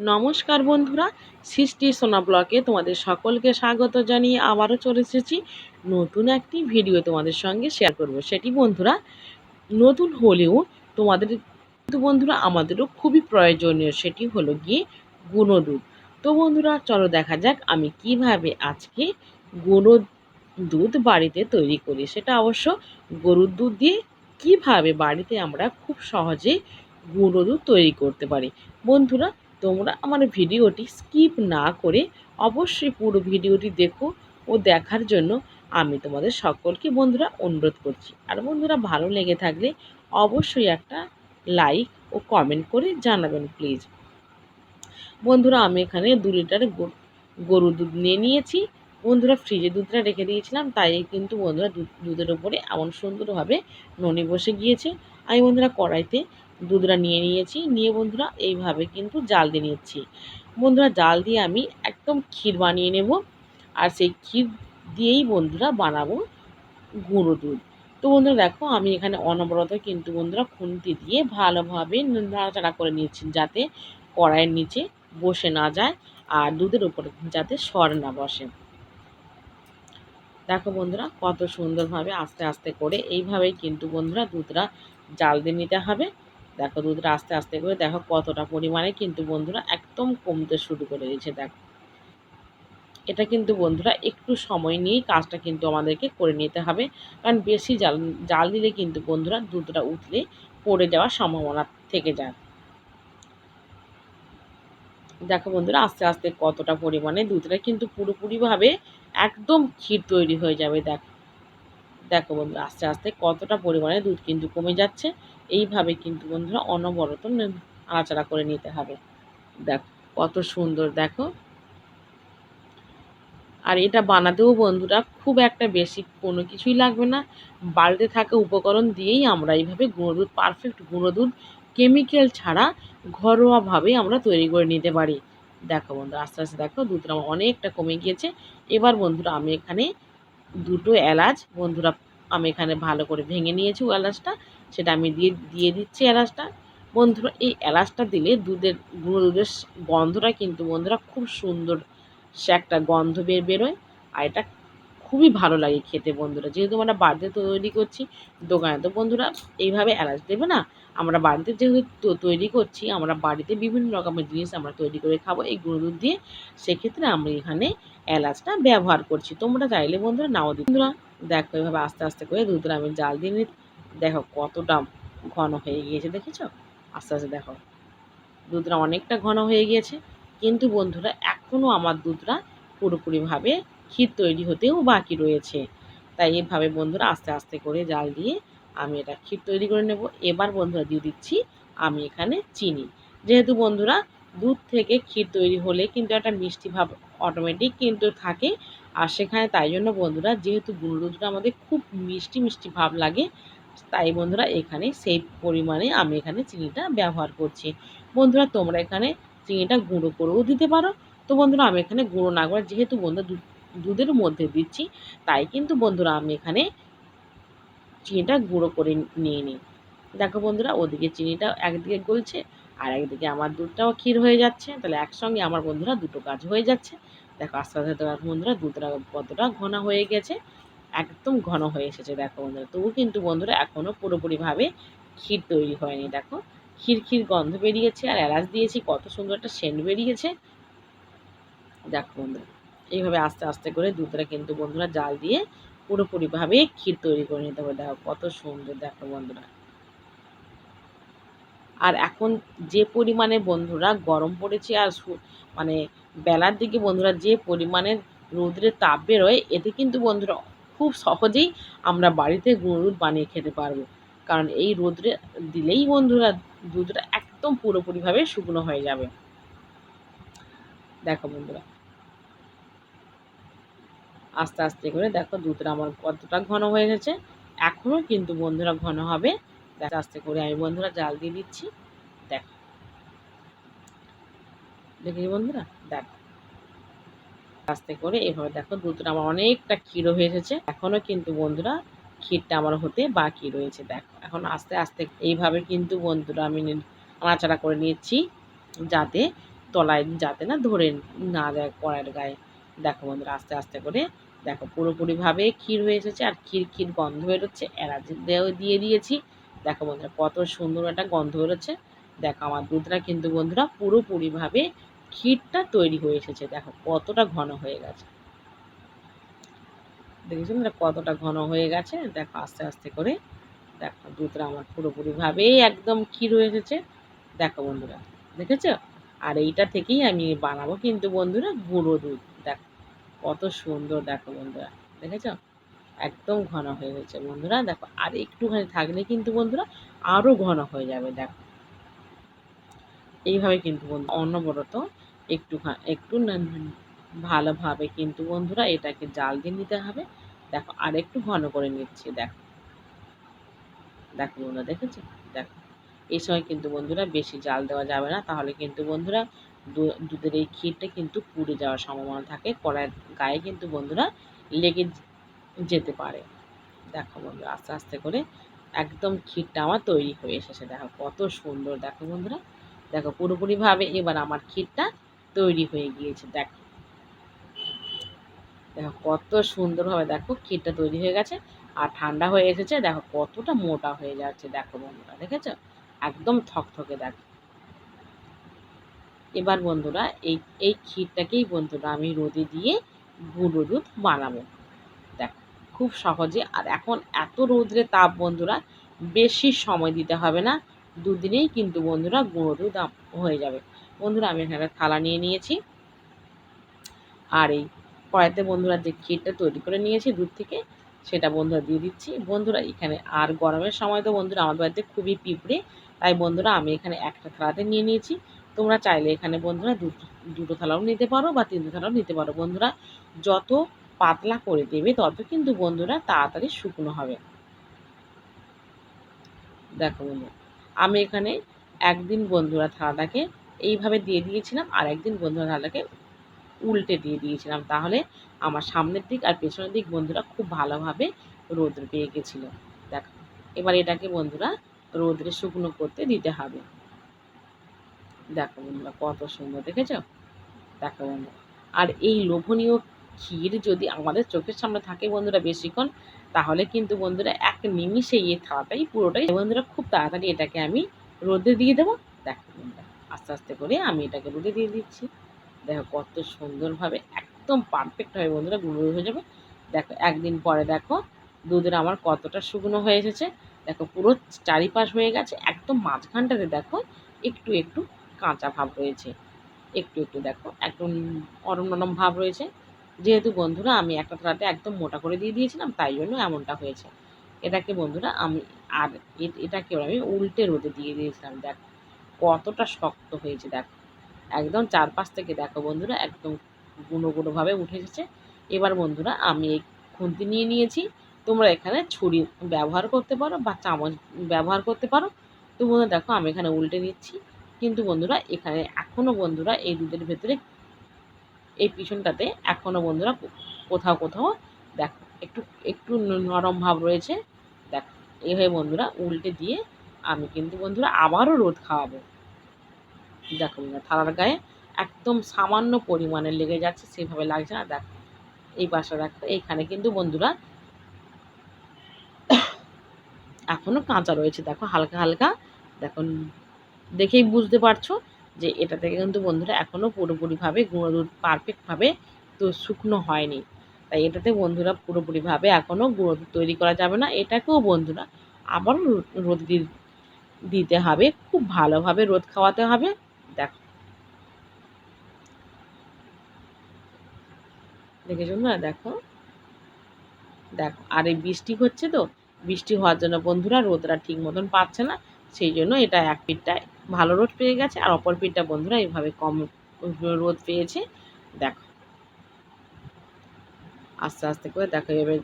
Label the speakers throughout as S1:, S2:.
S1: নমস্কার বন্ধুরা, সৃষ্টি সোনা ব্লকে তোমাদের সকলকে স্বাগত জানিয়ে আবারও চলে এসেছি। নতুন একটি ভিডিও তোমাদের সঙ্গে শেয়ার করব। সেটি বন্ধুরা, নতুন হলেও তোমাদের কিন্তু বন্ধুরা আমাদেরও খুবই প্রয়োজনীয়, সেটি হলো গিয়ে গুঁড়ো দুধ তো বন্ধুরা, চলো দেখা যাক আমি কীভাবে আজকে গুঁড়ো দুধ বাড়িতে তৈরি করি। সেটা অবশ্য গরুর দুধ দিয়ে কীভাবে বাড়িতে আমরা খুব সহজে গুঁড়ো দুধ তৈরি করতে পারি। বন্ধুরা তোমরা আমার ভিডিওটি স্কিপ না করে অবশ্যই পুরো ভিডিওটি দেখো ও দেখার জন্য আমি তোমাদের সকলকে বন্ধুরা অনুরোধ করছি। আর বন্ধুরা ভালো লেগে থাকলে অবশ্যই একটা লাইক ও কমেন্ট করে জানাবেন, প্লিজ। বন্ধুরা, আমি এখানে দু লিটার গরুর দুধ নিয়ে নিয়েছি। বন্ধুরা, ফ্রিজে দুধটা রেখে দিয়েছিলাম, তাই কিন্তু বন্ধুরা দুধের ওপরে এমন সুন্দরভাবে ননি বসে গিয়েছে। আমি বন্ধুরা কড়াইতে দুধটা নিয়ে নিয়েছি। নিয়ে বন্ধুরা, এইভাবে কিন্তু জাল দিয়ে নিচ্ছি। বন্ধুরা, জাল দিয়ে আমি একদম ক্ষীর বানিয়ে নেব। আর সেই ক্ষীর দিয়েই বন্ধুরা বানাবো গুঁড়ো দুধ। তো বন্ধুরা, দেখো, আমি এখানে অনবরত কিন্তু বন্ধুরা খুন্তি দিয়ে ভালোভাবে নাড়াচাড়া করে নিয়েছি যাতে কড়াইয়ের নিচে বসে না যায় আর দুধের উপরে যাতে সর না বসে। দেখো বন্ধুরা, কত সুন্দরভাবে আস্তে আস্তে করে এইভাবেই কিন্তু বন্ধুরা দুধটা জাল দিয়ে নিতে হবে। দেখো দুধটা আস্তে আস্তে করে দেখো কতটা পরিমাণে কিন্তু বন্ধুরা একদম কমতে শুরু করে দিয়েছে, দেখো। এটা কিন্তু বন্ধুরা একটু সময় নিয়েই কাজটা কিন্তু আমাদেরকে করে নিতে হবে, কারণ বেশি জাল জাল দিলে কিন্তু বন্ধুরা দুধটা উঠলে পড়ে যাওয়ার সম্ভাবনা থেকে যায়। দেখো বন্ধুরা আস্তে আস্তে কতটা পরিমাণে দুধটা কিন্তু পুরোপুরিভাবে একদম ক্ষীর তৈরি হয়ে যাবে, দেখো। দেখো বন্ধুরা আস্তে আস্তে কতটা পরিমাণে দুধ কিন্তু কমে যাচ্ছে এইভাবে কিন্তু বন্ধুরা অনবরত আড়াচাড়া করে নিতে হবে। দেখো, কত সুন্দর, দেখো। আর এটা বানাতেও বন্ধুরা খুব একটা বেশি কোনো কিছুই লাগবে না। বাড়িতে থাকা উপকরণ দিয়েই আমরা এইভাবে গুঁড়ো দুধ পারফেক্ট গুঁড়ো দুধ কেমিক্যাল ছাড়া ঘরোয়াভাবে আমরা তৈরি করে নিতে পারি। দেখো বন্ধুরা, আস্তে আস্তে দেখো, দুধটা আমার অনেকটা কমে গিয়েছে। এবার বন্ধুরা আমি এখানে দুটো এলাচ, বন্ধুরা আমি এখানে ভালো করে ভেঙে নিয়েছি এলাচটা। সেটা আমি দিয়ে দিয়ে দিচ্ছি এলাচটা। বন্ধুরা, এই এলাচটা দিলে দুধের গুঁড়ো দুধের গন্ধটা কিন্তু বন্ধুরা খুব সুন্দর সে একটা গন্ধ বের, বেরোয়। আর এটা খুবই ভালো লাগে খেতে বন্ধুরা। যেহেতু আমরা বাড়িতে তৈরি করছি, দোকানে তো বন্ধুরা এইভাবে এলাচ দেবে না। আমরা বাড়িতে যেহেতু তৈরি করছি, আমরা বাড়িতে বিভিন্ন রকমের জিনিস আমরা তৈরি করে খাব। এই গুঁড়ো দুধ দিয়ে সেক্ষেত্রে আমরা এখানে এলাচটা ব্যবহার করছি। তোমরা চাইলে বন্ধুরা নাও দিই বন্ধুরা, দেখো এভাবে আস্তে আস্তে করে দুধটা আমি জাল দিয়ে নিই দেখো কতটা ঘন হয়ে গিয়েছে, দেখেছ? আস্তে আস্তে দেখো। দুধটা অনেকটা ঘন হয়ে গিয়েছে। কিন্তু বন্ধুরা এখনও আমার দুধটা পুরোপুরিভাবে ক্ষীর তৈরি হতেও বাকি রয়েছে। তাই এভাবে বন্ধুরা আস্তে আস্তে করে জাল দিয়ে আমি এটা ক্ষীর তৈরি করে নেব। এবার বন্ধুরা দিয়ে দিচ্ছি আমি এখানে চিনি। যেহেতু বন্ধুরা দুধ থেকে ক্ষীর তৈরি হলে কিন্তু একটা মিষ্টি ভাব অটোমেটিক কিন্তু থাকে। আর সেখানে তাই জন্য বন্ধুরা, যেহেতু গুঁড়ো দুধটা আমাদের খুব মিষ্টি মিষ্টি ভাব লাগে তাই বন্ধুরা এখানে সেই পরিমাণে আমি এখানে চিনিটা ব্যবহার করছি। বন্ধুরা তোমরা এখানে চিনিটা গুঁড়ো করেও দিতে পারো। তো বন্ধুরা আমি এখানে গুঁড়ো না করে যেহেতু বন্ধুরা দুধের মধ্যে দিচ্ছি, তাই কিন্তু বন্ধুরা আমি এখানে চিনিটা গুঁড়ো করে নিয়ে নিই। দেখো বন্ধুরা ওদিকে চিনিটা একদিকে গলছে আর একদিকে আমার দুধটাও ক্ষীর হয়ে যাচ্ছে। তাহলে একসঙ্গে আমার বন্ধুরা দুটো কাজ হয়ে যাচ্ছে। দেখো আস্তে আস্তে বন্ধুরা দুধটা কতটা ঘন হয়ে গেছে। একদম ঘন হয়ে এসেছে, দেখো বন্ধুরা। তবু কিন্তু বন্ধুরা এখনও পুরোপুরিভাবে ক্ষীর তৈরি হয়নি, দেখো। ক্ষীর ক্ষীর গন্ধ বেরিয়েছে আর এলাচ দিয়েছি, কত সুন্দর একটা সেন্ট বেরিয়েছে। দেখো বন্ধুরা, এইভাবে আস্তে আস্তে করে দুধটা কিন্তু বন্ধুরা জাল দিয়ে পুরোপুরিভাবে ক্ষীর তৈরি করে নিতে হবে। দেখো কত সুন্দর, দেখো বন্ধুরা। আর এখন যে পরিমাণে বন্ধুরা গরম পড়েছে আর মানে বেলার দিকে বন্ধুরা যে পরিমাণে রৌদ্রের তাপ বেরোয়, এতে কিন্তু বন্ধুরা খুব সহজেই আমরা বাড়িতে গুঁড়ো দুধ বানিয়ে খেতে পারব। কারণ এই রোদ্রে দিলেই বন্ধুরা দুধটা একদম পুরোপুরিভাবে শুকনো হয়ে যাবে। দেখো বন্ধুরা। আস্তে আস্তে করে দেখো দুধটা আমার কতটা ঘন হয়ে গেছে। এখনও কিন্তু বন্ধুরা ঘন হবে। আস্তে আস্তে করে আমি বন্ধুরা জাল দিয়ে দিচ্ছি। দেখ। দেখি বন্ধুরা? দেখ। আস্তে করে এভাবে দেখো, দুধটা আমার অনেকটা ক্ষীরও হয়ে এসেছে। এখনও কিন্তু বন্ধুরা ক্ষীরটা আমার হতে বাকি রয়েছে, দেখো। এখন আস্তে আস্তে এইভাবে কিন্তু বন্ধুরা আমি নাড়াচাড়া করে নিয়েছি যাতে তলায় যাতে না ধরে না যায় কড়াইয়ের গায়ে। দেখো বন্ধুরা, আস্তে আস্তে করে দেখো, পুরোপুরিভাবে ক্ষীর হয়ে এসেছে আর ক্ষীর ক্ষীর গন্ধ বেরোচ্ছে। দেও দিয়ে দিয়েছি। দেখো বন্ধুরা, কত সুন্দর একটা গন্ধ বেরোচ্ছে। দেখো আমার দুধটা কিন্তু বন্ধুরা পুরোপুরিভাবে ক্ষীরটা তৈরি হয়ে এসেছে, দেখো কতটা ঘন হয়ে গেছে। দেখেছেন কতটা ঘন হয়ে গেছে? দেখো আস্তে আস্তে করে, দেখো দুধটা আমার পুরোপুরিভাবেই একদম ক্ষীর হয়ে এসেছে। দেখো বন্ধুরা, দেখেছ? আর এইটা থেকেই আমি বানাবো কিন্তু বন্ধুরা গুঁড়ো দুধ। দেখো কত সুন্দর, দেখো বন্ধুরা, দেখেছ? একদম ঘন হয়ে গেছে বন্ধুরা, দেখো আর একটুখানি থাকলে কিন্তু বন্ধুরা আরও ঘন হয়ে যাবে, দেখো। এইভাবে কিন্তু বন্ধু অনবরত একটু একটু ভালোভাবে কিন্তু বন্ধুরা এটাকে জাল দিয়ে নিতে হবে। দেখো, আর একটু ঘন করে নিচ্ছি, দেখো। দেখো বন্ধুরা, দেখেছ? দেখো। এই সময় কিন্তু বন্ধুরা বেশি জাল দেওয়া যাবে না, তাহলে কিন্তু বন্ধুরা দুধের এই ক্ষীরটা কিন্তু পুড়ে যাওয়ার সম্ভাবনা থাকে, কড়াইয়ের গায়ে কিন্তু বন্ধুরা লেগে যেতে পারে। দেখো বন্ধুরা, আস্তে আস্তে করে একদম ক্ষীরটা আমার তৈরি হয়ে এসেছে, দেখো কত সুন্দর। দেখো বন্ধুরা, দেখো পুরোপুরিভাবে এবার আমার ক্ষীরটা তৈরি হয়ে গিয়েছে, দেখো। দেখো, কত সুন্দরভাবে দেখো ক্ষীরটা তৈরি হয়ে গেছে আর ঠান্ডা হয়ে এসেছে, দেখো কতটা মোটা হয়ে যাচ্ছে, দেখো বন্ধুরা, দেখেছ? একদম থকথকে দেখো। এবার বন্ধুরা, এই এই ক্ষীরটাকেই বন্ধুরা আমি রোদে দিয়ে গুঁড়ো দুধ বানাবো। দেখ, খুব সহজে। আর এখন এত রোদ্রে তাপ বন্ধুরা, বেশি সময় দিতে হবে না। দুদিনেই কিন্তু বন্ধুরা গুঁড়ো দুধ হয়ে যাবে। বন্ধুরা, আমি এখানে থালা নিয়ে নিয়েছি। আর এই কড়াইতে বন্ধুরা যে ক্ষীরটা তৈরি করে নিয়েছি দুধ থেকে, সেটা বন্ধুরা দিয়ে দিচ্ছি। বন্ধুরা, এখানে আর গরমের সময় তো বন্ধুরা আমাদের বাড়িতে খুবই পিঁপড়ে, তাই বন্ধুরা, আমি এখানে একটা থালাতে নিয়ে নিয়েছি। তোমরা চাইলে এখানে বন্ধুরা দুটো থালাও নিতে পারো বা তিনটে থালাও নিতে পারো। বন্ধুরা, যত পাতলা করে দেবে, তত কিন্তু বন্ধুরা তাড়াতাড়ি শুকনো হবে। দেখো বন্ধুরা। আমি এখানে একদিন বন্ধুরা থালাটাকে এইভাবে দিয়ে দিয়েছিলাম আর একদিন বন্ধুরা থালাটাকে উল্টে দিয়ে দিয়েছিলাম। তাহলে আমার সামনের দিক আর পেছনের দিক বন্ধুরা খুব ভালোভাবে রোদ্র পেয়ে গেছিল। দেখো, এবার এটাকে বন্ধুরা রোদ্রে শুকনো করতে দিতে হবে। দেখো বন্ধুরা কত সুন্দর, দেখেছ? দেখো বন্ধুরা। আর এই লোভনীয় ক্ষীর যদি আমাদের চোখের সামনে থাকে বন্ধুরা বেশিক্ষণ, তাহলে কিন্তু বন্ধুরা এক নিমিষে এই থালাটাই পুরোটাই বন্ধুরা খুব তাড়াতাড়ি এটাকে আমি রোদে দিয়ে দেবো। দেখো বন্ধুরা, আস্তে আস্তে করে আমি এটাকে রোদে দিয়ে দিচ্ছি। দেখো কত সুন্দরভাবে একদম পারফেক্ট হবে বন্ধুরা গুঁড়ো হয়ে যাবে। দেখো একদিন পরে দেখো দুধের আমার কতটা শুকনো হয়ে এসেছে। দেখো পুরো চারিপাশ হয়ে গেছে, একদম মাঝখানটাতে দেখো একটু একটু কাঁচা ভাব রয়েছে। একটু একটু দেখো, একদম নরম নরম ভাব রয়েছে। যেহেতু বন্ধুরা, আমি একটা থালাতে একদম মোটা করে দিয়ে দিয়েছিলাম, তাই জন্য এমনটা হয়েছে। এটাকে বন্ধুরা, আমি আর এটাকে আমি উল্টে রোদে দিয়ে দিয়েছিলাম, দেখ। কতটা শক্ত হয়েছে, দেখ। একদম চারপাশ থেকে, দেখো বন্ধুরা, একদম গুঁড়ো গুঁড়োভাবে উঠে এসেছে। এবার বন্ধুরা, আমি এই খুন্তি নিয়ে নিয়েছি। তোমরা এখানে ছুরি ব্যবহার করতে পারো বা চামচ ব্যবহার করতে পারো। তো বন্ধুরা, দেখো, আমি এখানে উল্টে নিচ্ছি। কিন্তু বন্ধুরা, এখানে এখনও বন্ধুরা, এই দুধের ভেতরে এই পিছনটাতে এখনও বন্ধুরা কোথাও কোথাও দেখো, একটু একটু নরম ভাব রয়েছে, দেখো এইভাবে বন্ধুরা উল্টে দিয়ে আমি কিন্তু বন্ধুরা আবারও রোদ খাওয়াবো। দেখো বন্ধুরা, থালার গায়ে একদম সামান্য পরিমাণে লেগে যাচ্ছে, সেভাবে লাগছে না, দেখো, এই পাশে দেখো, এইখানে কিন্তু বন্ধুরা এখনও কাঁচা রয়েছে, দেখো, হালকা হালকা, দেখো, দেখেই বুঝতে পারছ? যে এটা থেকে কিন্তু বন্ধুরা এখনও পুরোপুরিভাবে গুঁড়ো দুধ পারফেক্টভাবে তো শুকনো হয়নি। তাই এটাতে বন্ধুরা পুরোপুরিভাবে এখনও গুঁড়ো দুধ তৈরি করা যাবে না। এটাকেও বন্ধুরা আবারও রোদ দিতে হবে, খুব ভালোভাবে রোদ খাওয়াতে হবে। দেখো। দেখেছ না? দেখো। দেখো। আর এই বৃষ্টি হচ্ছে তো? বৃষ্টি হওয়ার জন্য বন্ধুরা রোদরা ঠিক মতন পাচ্ছে না। সেই জন্য এটা এক পিঠটা ভালো রোদ পেয়ে গেছে আর অপর পিঠটা বন্ধুরা এইভাবে কম রোদ পেয়েছে। দেখো। আস্তে আস্তে করে দেখো এবার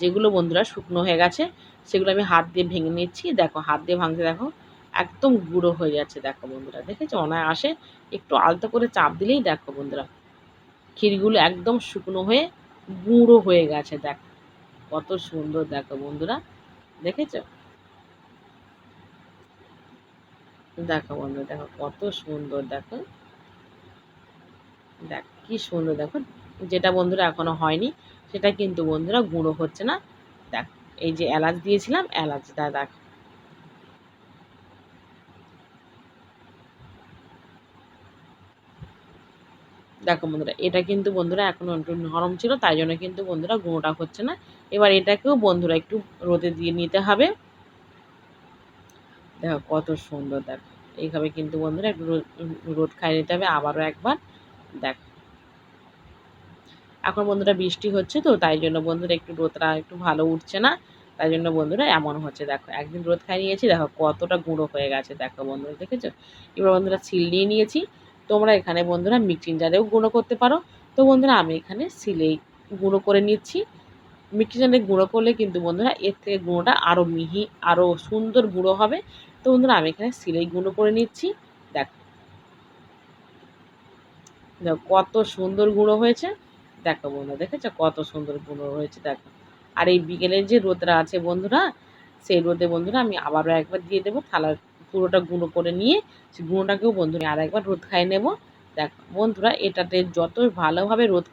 S1: যেগুলো বন্ধুরা শুকনো হয়ে গেছে, সেগুলো আমি হাত দিয়ে ভেঙে নিচ্ছি। দেখো, হাত দিয়ে ভাঙতে দেখো, একদম গুঁড়ো হয়ে যাচ্ছে। দেখো বন্ধুরা, দেখেছ? অনায় আসে একটু আলতো করে চাপ দিলেই দেখো বন্ধুরা, ক্ষীরগুলো একদম শুকনো হয়ে গুঁড়ো হয়ে গেছে। দেখো, কত সুন্দর দেখো বন্ধুরা, দেখেছ? দেখো বন্ধু, দেখো কত সুন্দর, দেখো। দেখ, কি সুন্দর, দেখো। যেটা বন্ধুরা এখনও হয়নি, সেটা কিন্তু বন্ধুরা গুঁড়ো হচ্ছে না। দেখ, এই যে এলাচ দিয়েছিলাম এলাচটা দেখ। দেখো বন্ধুরা, এটা কিন্তু বন্ধুরা এখনও একটু নরম ছিল, তাই জন্য কিন্তু বন্ধুরা গুঁড়োটা হচ্ছে না। এবার এটাকেও বন্ধুরা একটু রোদে দিয়ে নিতে হবে। দেখো কত সুন্দর দেখো। এইভাবে কিন্তু বন্ধুরা একটু রোদ খাইয়ে নিতে হবে, আবারও একবার দেখ। এখন বন্ধুরা বৃষ্টি হচ্ছে তো, তাই জন্য বন্ধুরা একটু রোদটা একটু ভালো উঠছে না। তাই জন্য বন্ধুরা এমন হচ্ছে, দেখো একদিন রোদ খাই নিয়েছি, দেখো কতটা গুঁড়ো হয়ে গেছে, দেখো বন্ধুরা, দেখেছ? এবার বন্ধুরা ছিল নিয়ে নিয়েছি, তোমরা এখানে বন্ধুরা মিক্সিং জারেও গুঁড়ো করতে পারো। তো বন্ধুরা আমি এখানে সিলেই গুঁড়ো করে নিচ্ছি। মিক্সি জারে গুঁড়ো করলে কিন্তু বন্ধুরা এর থেকে গুঁড়োটা আরও মিহি আরও সুন্দর গুঁড়ো হবে। তো বন্ধুরা, আমি এখানে সিলেই গুঁড়ো করে নিচ্ছি। দেখো দেখো কত সুন্দর গুঁড়ো হয়েছে। দেখো বন্ধুরা, দেখেছ? কত সুন্দর গুঁড়ো হয়েছে, দেখো। আর এই বিকেলের যে রোদটা আছে বন্ধুরা, সেই রোদে বন্ধুরা আমি আবারও একবার দিয়ে দেবো থালা পুরোটা গুঁড়ো করে নিয়ে। সেই গুঁড়োটাকেও বন্ধুরা আর একবার রোদ খাইয়ে নেব। দেখো বন্ধুরা, এটাতে যত ভালোভাবে রোদ